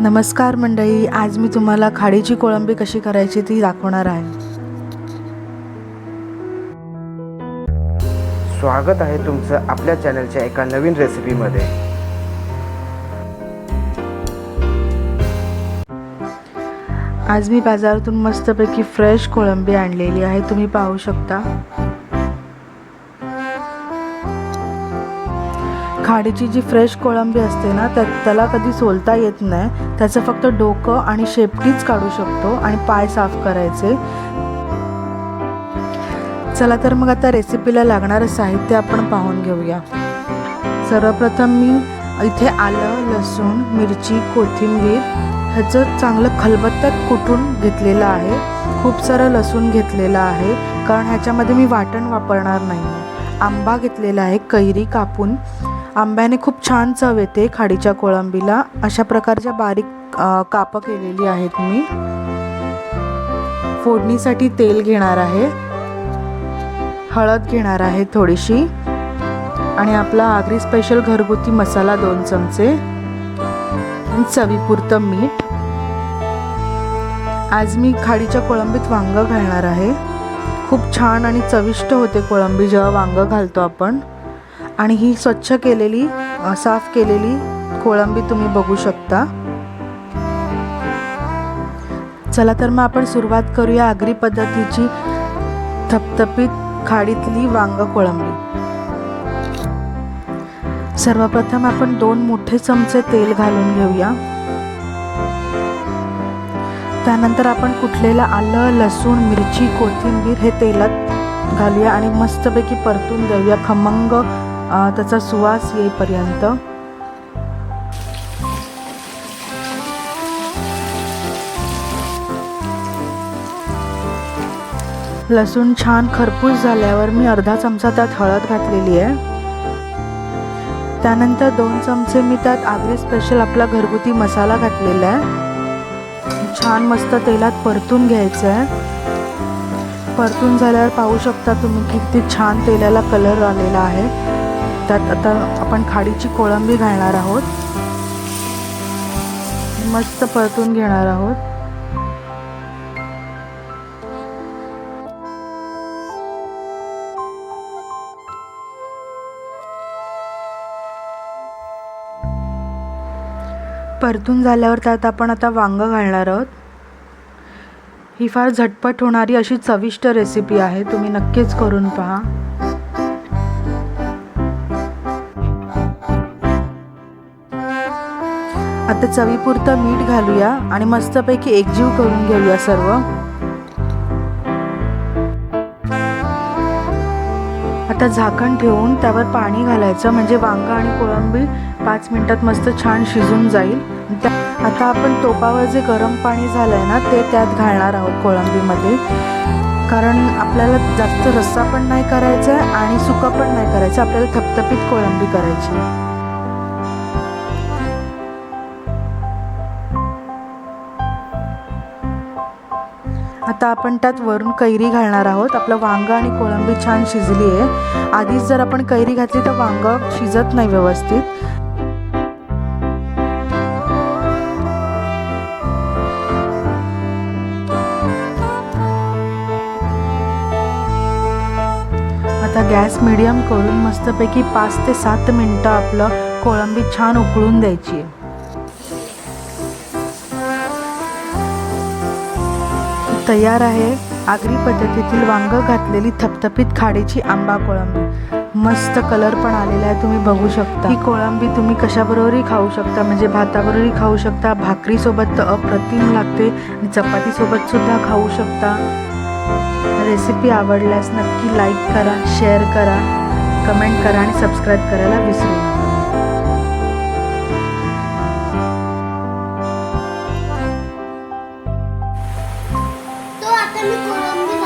नमस्कार मंडळी आज मी तुम्हाला खाडीची कोळंबी कशी करायची ती दाखवणार आहे. स्वागत आहे तुमचं आपल्या चॅनलच्या एका नवीन रेसिपीमध्ये. आज मी बाजारातून मस्तपैकी फ्रेश कोळंबी आणलेली आहे तुम्ही पाहू शकता. खाडीची जी फ्रेश कोळंबी असते ना त्या त्याला कधी सोलता येत नाही. त्याचं फक्त डोकं आणि शेपटीच काढू शकतो आणि पाय साफ करायचे. चला तर मग आता रेसिपीला लागणारं साहित्य आपण पाहून घेऊया. सर्वप्रथम मी इथे आलं लसूण मिरची कोथिंबीर. ह्याचं चांगलं खलबत्त्यात कुटून घेतलेलं आहे. खूप सारं लसूण घेतलेलं आहे कारण ह्याच्यामध्ये मी वाटण वापरणार नाही आंबा घेतलेला आहे कैरी कापून. आंब्याने खूप छान चव येते खाडीच्या कोळंबीला. अशा प्रकारच्या बारीक कापं केलेली आहेत मी. फोडणीसाठी तेल घेणार आहे. हळद घेणार आहे थोडीशी. आणि आपला आगरी स्पेशल घरगुती मसाला दोन चमचे. चवीपुरतं मीठ. आज मी खाडीच्या कोळंबीत वांगं घालणार आहे. खूप छान आणि चविष्ट होते कोळंबी जेव्हा वांगं घालतो आपण. आणि ही स्वच्छ केलेली साफ केलेली कोळंबी तुम्ही बघू शकता. चला तर मग आपण सुरुवात करूया आगरी पद्धतीची थपथपीत खाडीतली वांग कोळंबी. सर्वप्रथम आपण दोन मोठे चमचे तेल घालून घेऊया. त्यानंतर आपण कुठलेलं आलं लसूण मिरची कोथिंबीर हे तेलात घालूया आणि मस्तपैकी परतून देऊया खमंग त्याचा सुवास येईपर्यंत. लसूण छान खरपूस झाल्यावर मी अर्धा चमचा त्यात हळद घातलेली आहे. त्यानंतर दोन चमचे मी त्यात आगरी स्पेशल आपला घरगुती मसाला घातलेला आहे. छान मस्त तेलात परतून घ्यायचं आहे. परतून झाल्यावर पाहू शकता तुम्ही किती छान तेलाला कलर आलेला आहे. त्यात आता आपण खाडीची कोळंबी घालणार आहोत. मस्त परतून घेणार आहोत. परतून झाल्यावर त्यात आपण आता वांग घालणार आहोत. ही फार झटपट होणारी अशी चविष्ट रेसिपी आहे. तुम्ही नक्कीच करून पहा. आता चवीपुरतं मीठ घालूया आणि मस्तपैकी एकजीव करून घेऊया सर्व. आता झाकण ठेवून त्यावर पाणी घालायचं म्हणजे वांगा आणि कोळंबी पाच मिनिटात मस्त छान शिजून जाईल. आता आपण तोपावर जे गरम पाणी झालं आहे ना ते त्यात घालणार आहोत कोळंबीमध्ये. कारण आपल्याला जास्त रस्सा पण नाही करायचा आहे आणि सुका पण नाही करायचं आपल्याला थपथपीत कोळंबी करायची. आता आपण त्यात वरून कैरी घालणार आहोत. आपलं वांगं आणि कोळंबी छान शिजली आहे आधीच जर आपण कैरी घातली तर वांगं शिजत नाही व्यवस्थित. आता गॅस मिडियम करून मस्तपैकी पाच ते सात मिनटं आपलं कोळंबी छान उकळून द्यायची आहे. तयार आहे. आगरी पद्धतीतील वांग घातलेली थपथपीत खाडीची आंबा कोळंबी. मस्त कलर पण आलेला आहे तुम्ही बघू शकता. ही कोळंबी तुम्ही कशाबरोबरही खाऊ शकता म्हणजे भाताबरोबरही खाऊ शकता. भाकरीसोबत तर अप्रतिम लागते आणि चपातीसोबत सुद्धा खाऊ शकता. रेसिपी आवडल्यास नक्की लाईक करा शेअर करा कमेंट करा आणि सबस्क्राईब करायला विसरू Hakkını Kur'an'da